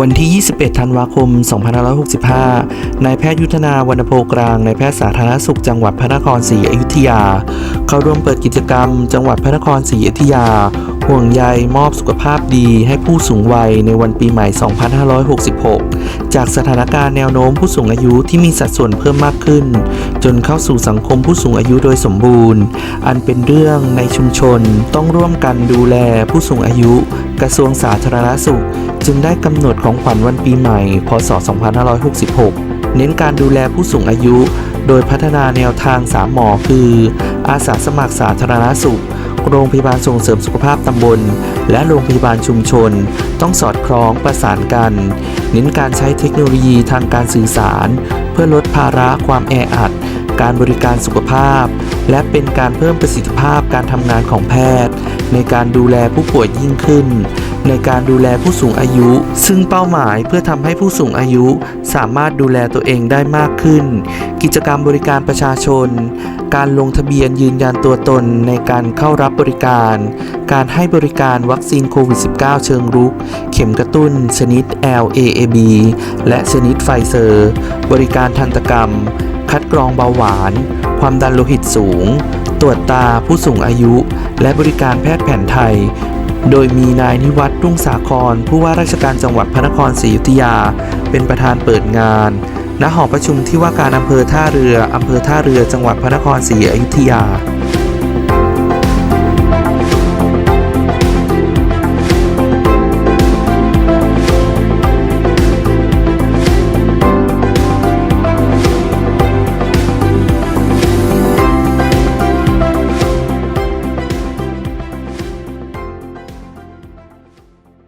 วันที่ 21 ธันวาคม 2565 นายแพทย์ยุทธนาวรรณโพกลาง นายแพทย์สาธารณสุขจังหวัดพระนครศรีอยุธยา เข้าร่วมเปิดกิจกรรม จังหวัดพระนครศรีอยุธยา ห่วงใยมอบสุขภาพดีให้ผู้สูงวัยในวันปีใหม่ 2566 จากสถานการณ์แนวโน้มผู้สูงอายุที่มีสัดส่วนเพิ่มมากขึ้น จนเข้าสู่สังคมผู้สูงอายุโดยสมบูรณ์ อันเป็นเรื่องในชุมชนต้องร่วมกันดูแลผู้สูงอายุ กระทรวงสาธารณสุข จึงได้กำหนดของขวัญวันปีใหม่ พศ 2566 เน้นการดูแลผู้สูงอายุ โดยพัฒนาแนวทาง3หมอคือ อาสาสมัครสาธารณสุข โรงพยาบาลส่งเสริมสุขภาพตำบล และโรงพยาบาลชุมชน ต้องสอดคล้องประสานกัน เน้นการใช้เทคโนโลยีทางการสื่อสาร เพื่อลดภาระความแออัด การบริการสุขภาพ และเป็นการเพิ่มประสิทธิภาพการทำงานของแพทย์ ในการดูแลผู้ป่วยยิ่งขึ้น ในการดูแลผู้สูงอายุ ซึ่งเป้าหมายเพื่อทำให้ผู้สูงอายุสามารถดูแลตัวเองได้มากขึ้น กิจกรรมบริการประชาชน การลงทะเบียนยืนยันตัวตนในการเข้ารับบริการ การให้บริการวัคซีนโควิด -19 เชิงรุก เข็มกระตุ้น ชนิด LAAB และชนิดไฟเซอร์ บริการทันตกรรม คัดกรองเบาหวาน ความดันโลหิตสูง ตรวจตาผู้สูงอายุ และบริการแพทย์แผนไทย โดยมีนายนิวัฒน์รุ่งสาคร ผู้ว่าราชการจังหวัดพระนครศรีอยุธยา เป็นประธานเปิดงาน ณ หอประชุมที่ว่าการอำเภอท่าเรืออำเภอท่าเรือจังหวัดพระนครศรีอยุธยา